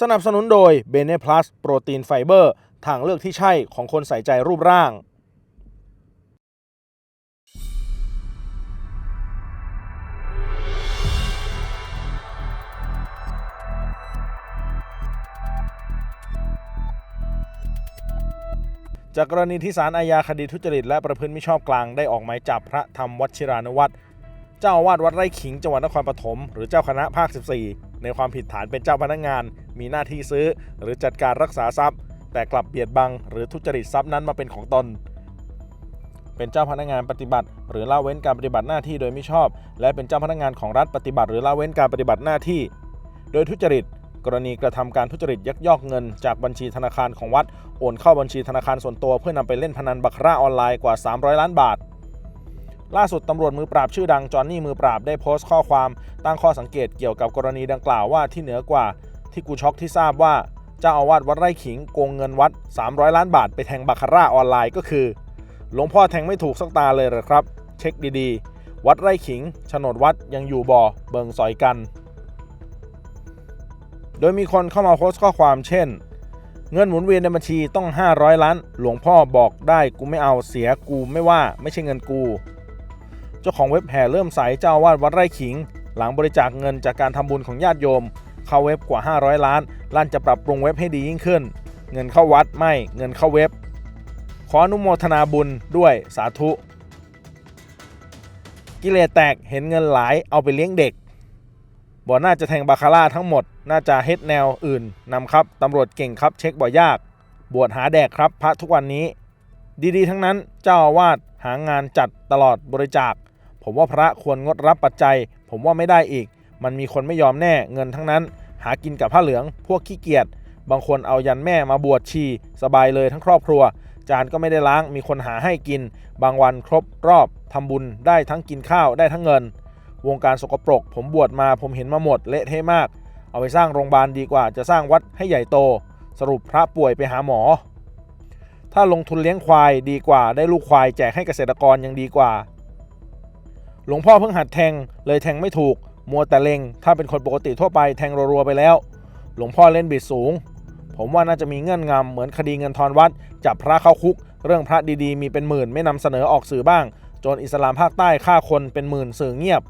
สนับสนุนโดย b e n e Plus โปรตีนไฟเบอร์ ทางเลือกที่ใช่ของคนใส่ใจรูปร่าง จากกรณีที่ศาลอาญาคดีทุจริตและประพฤติมิชอบกลางได้ออกหมายจับพระธรรมวัชิรานุวัตร เจ้าอาวาสวัดไร่ขิงจังหวัดนครปฐมหรือเจ้าคณะภาค 14 ในความผิดฐานเป็นเจ้าพนักงาน มีหน้าที่ซื้อ หรือจัดการรักษาทรัพย์ แต่กลับเบียดบัง หรือทุจริตทรัพย์นั้นมาเป็นของตน เป็นเจ้าพนักงานปฏิบัติ หรือละเว้นการปฏิบัติหน้าที่โดยมิชอบ และเป็นเจ้าพนักงานของรัฐปฏิบัติ หรือละเว้นการปฏิบัติหน้าที่ โดยทุจริตกรณีกระทำการทุจริตยักยอกเงิน จากบัญชีธนาคารของวัดโอนเข้าบัญชีธนาคารส่วนตัวเพื่อนำไปเล่นพนันบัคคาร่าออนไลน์กว่า 300 ล้านบาท ล่าสุดตำรวจมือปราบชื่อดังจอห์นนี่มือปราบได้โพสต์ข้อความตั้งข้อสังเกตเกี่ยวกับกรณีดังกล่าวว่าที่เหนือกว่า ที่กูช็อกที่ทราบว่าเจ้าอาวาสวัดไร่ขิงโกงเงินวัด 300 ล้านบาทไปแทงบัคาร่าออนไลน์ก็คือ หลวงพ่อแทงไม่ถูกสักตาเลยเหรอครับ เช็คดีๆ วัดไร่ขิงโฉนดวัดยังอยู่บ่อเบิงสอยกัน โดยมีคนเข้ามาโพสต์ข้อความเช่น เงินหมุนเวียนในบัญชีต้อง 500 ล้าน หลวงพ่อบอกได้กูไม่เอาเสียกูไม่ว่าไม่ใช่เงินกู จ้าของเว็บแห่เริ่มใสเจ้าวาดวัดไร่ขิง หลังบริจาคเงินจากการทำบุญของญาติโยม เข้าเว็บกว่า 500 ล้านลั่นจะปรับปรุงเว็บให้ดียิ่งขึ้น เงินเข้าวัดไม่เงินเข้าเว็บ ขออนุโมทนาบุญด้วยสาธุ กิเลสแตกเห็นเงินหลายเอาไปเลี้ยงเด็กบ่น่าจะแทงบาคาร่าทั้งหมด น่าจะเฮ็ดแนวอื่นนำครับตำรวจเก่งครับเช็คบ่อยาก บวชหาแดกครับพระทุกวันนี้ ดีๆ ทั้งนั้นเจ้าอาวาสหางานจัดตลอดบริจาค ผมว่าพระควรงดรับปัจจัย ผมว่าไม่ได้อีก มันมีคนไม่ยอมแน่เงินทั้งนั้น หากินกับผ้าเหลือง พวกขี้เกียจบางคนเอายันแม่มาบวชชีสบายเลยทั้งครอบครัว จานก็ไม่ได้ล้างมีคนหาให้กิน บางวันครบรอบทำบุญได้ทั้งกินข้าวได้ทั้งเงิน วงการสกปรก ผมบวชมาผมเห็นมาหมดเละเทะมาก เอาไปสร้างโรงพยาบาลดีกว่าจะสร้างวัดให้ใหญ่โต สรุปพระป่วยไปหาหมอ ถ้าลงทุนเลี้ยงควายดีกว่าได้ลูกควายแจกให้เกษตรกรยังดีกว่า หลวงพ่อเพิ่งหัดแทงเลยแทงไม่ถูก มัวแต่เลงถ้าเป็นคนปกติทั่วไปแทงรัวๆไปแล้ว หลวงพ่อเล่นบิดสูง ผมว่าน่าจะมีเงื่อนงำเหมือนคดีเงินทอนวัดจับพระเข้าคุก เรื่องพระดีๆ มีเป็นหมื่นไม่นำเสนอออกสื่อบ้าง จนอิสลามภาคใต้ฆ่าคนเป็นหมื่นสื่อเงียบ